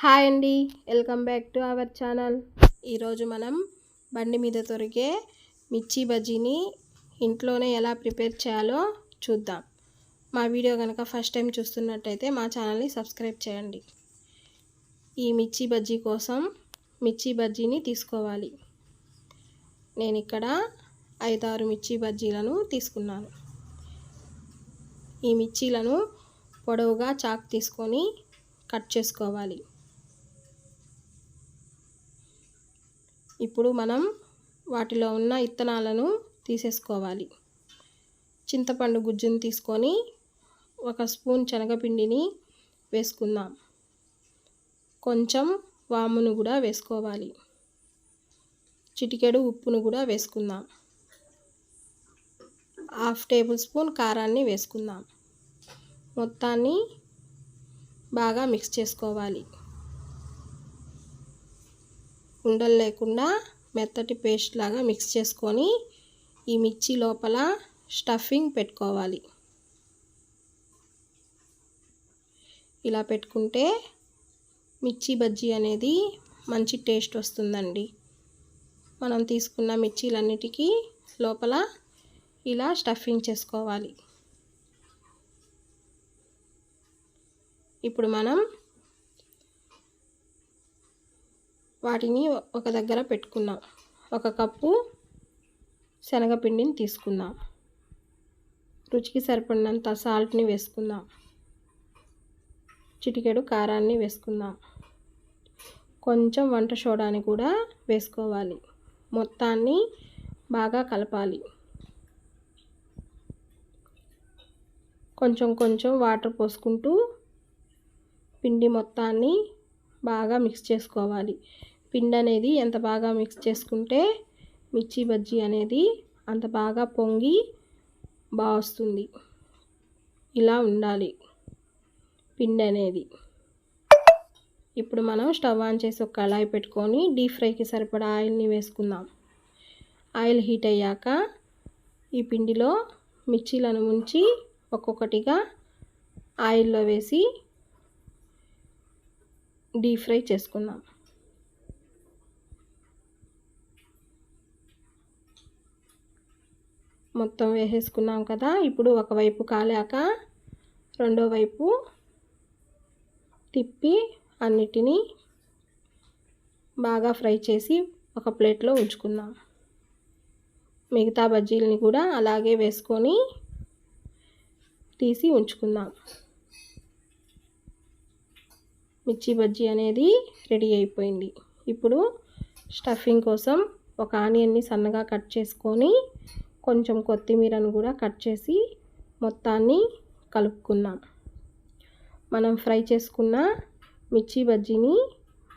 Hi అండి. Welcome back to our channel. ఈరోజు మనం బండి మీద దొరికే మిర్చి బజ్జీని ఇంట్లోనే ఎలా ప్రిపేర్ చేయాలో చూద్దాం. మా వీడియో కనుక ఫస్ట్ టైం చూస్తున్నట్టయితే మా ఛానల్ని సబ్స్క్రైబ్ చేయండి. ఈ మిర్చి బజ్జీ కోసం మిర్చి బజ్జీని తీసుకోవాలి. నేను ఇక్కడ ఐదారు మిర్చి బజ్జీలను తీసుకున్నాను. ఈ మిర్చీలను పొడవుగా చాక్ తీసుకొని కట్ చేసుకోవాలి. ఇప్పుడు మనం వాటిలో ఉన్న ఇత్తనాలను తీసేసుకోవాలి. చింతపండు గుజ్జును తీసుకొని ఒక స్పూన్ శనగపిండిని వేసుకుందాం. కొంచెం వామును కూడా వేసుకోవాలి. చిటికెడు ఉప్పును కూడా వేసుకుందాం. హాఫ్ టేబుల్ స్పూన్ కారాన్ని వేసుకుందాం. మొత్తాన్ని బాగా మిక్స్ చేసుకోవాలి. ఉండలు లేకుండా మెత్తటి పేస్ట్ లాగా మిక్స్ చేసుకొని ఈ మిర్చి లోపల స్టఫింగ్ పెట్టుకోవాలి. ఇలా పెట్టుకుంటే మిర్చి బజ్జీ అనేది మంచి టేస్ట్ వస్తుందండి. మనం తీసుకున్న మిర్చీలన్నిటికీ లోపల ఇలా స్టఫింగ్ చేసుకోవాలి. ఇప్పుడు మనం వాటిని ఒక దగ్గర పెట్టుకుందాం ఒక కప్పు శనగపిండిని తీసుకుందాం రుచికి సరిపడినంత సాల్ట్ని వేసుకుందాం చిటికెడు కారాన్ని వేసుకుందాం కొంచెం వంట సోడాని కూడా వేసుకోవాలి. మొత్తాన్ని బాగా కలపాలి. కొంచెం కొంచెం వాటర్ పోసుకుంటూ పిండి మొత్తాన్ని బాగా మిక్స్ చేసుకోవాలి. పిండి అనేది ఎంత బాగా మిక్స్ చేసుకుంటే మిర్చి బజ్జీ అనేది అంత బాగా పొంగి బాగా వస్తుంది. ఇలా ఉండాలి పిండి అనేది. ఇప్పుడు మనం స్టవ్ ఆన్ చేసి ఒక కళాయి పెట్టుకొని డీప్ ఫ్రైకి సరిపడా ఆయిల్ని వేసుకుందాం. ఆయిల్ హీట్ అయ్యాక ఈ పిండిలో మిర్చీలను ముంచి ఒక్కొక్కటిగా ఆయిల్లో వేసి డీప్ ఫ్రై చేసుకుందాం. మొత్తం వేసేసుకున్నాం కదా ఇప్పుడు ఒకవైపు కాలాక రెండో వైపు తిప్పి అన్నిటినీ బాగా ఫ్రై చేసి ఒక ప్లేట్లో ఉంచుకుందాం. మిగతా బజ్జీలని కూడా అలాగే వేసుకొని తీసి ఉంచుకుందాం. మిర్చి బజ్జీ అనేది రెడీ అయిపోయింది. ఇప్పుడు స్టఫింగ్ కోసం ఒక ఆనియన్ని సన్నగా కట్ చేసుకొని కొంచెం కొత్తిమీరను కూడా కట్ చేసి మొత్తాన్ని కలుపుకున్నాం. మనం ఫ్రై చేసుకున్న మిర్చి బజ్జీని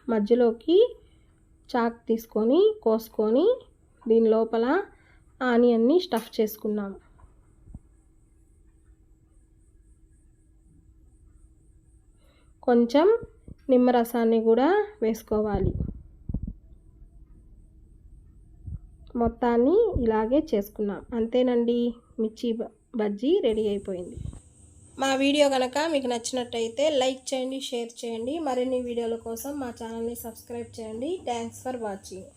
మధ్యలోకి చాక్ తీసుకొని కోసుకొని దీని లోపల ఆనియన్ని స్టఫ్ చేసుకున్నాం. కొంచెం నిమ్మరసాన్ని కూడా వేసుకోవాలి. మొత్తాన్ని ఇలాగే చేసుకున్నాం. అంతేనండి. మిర్చి బజ్జీ రెడీ అయిపోయింది. మా వీడియో కనుక మీకు నచ్చినట్టయితే లైక్ చేయండి షేర్ చేయండి. మరిన్ని వీడియోల కోసం మా ఛానల్ని సబ్స్క్రైబ్ చేయండి. Thanks for watching.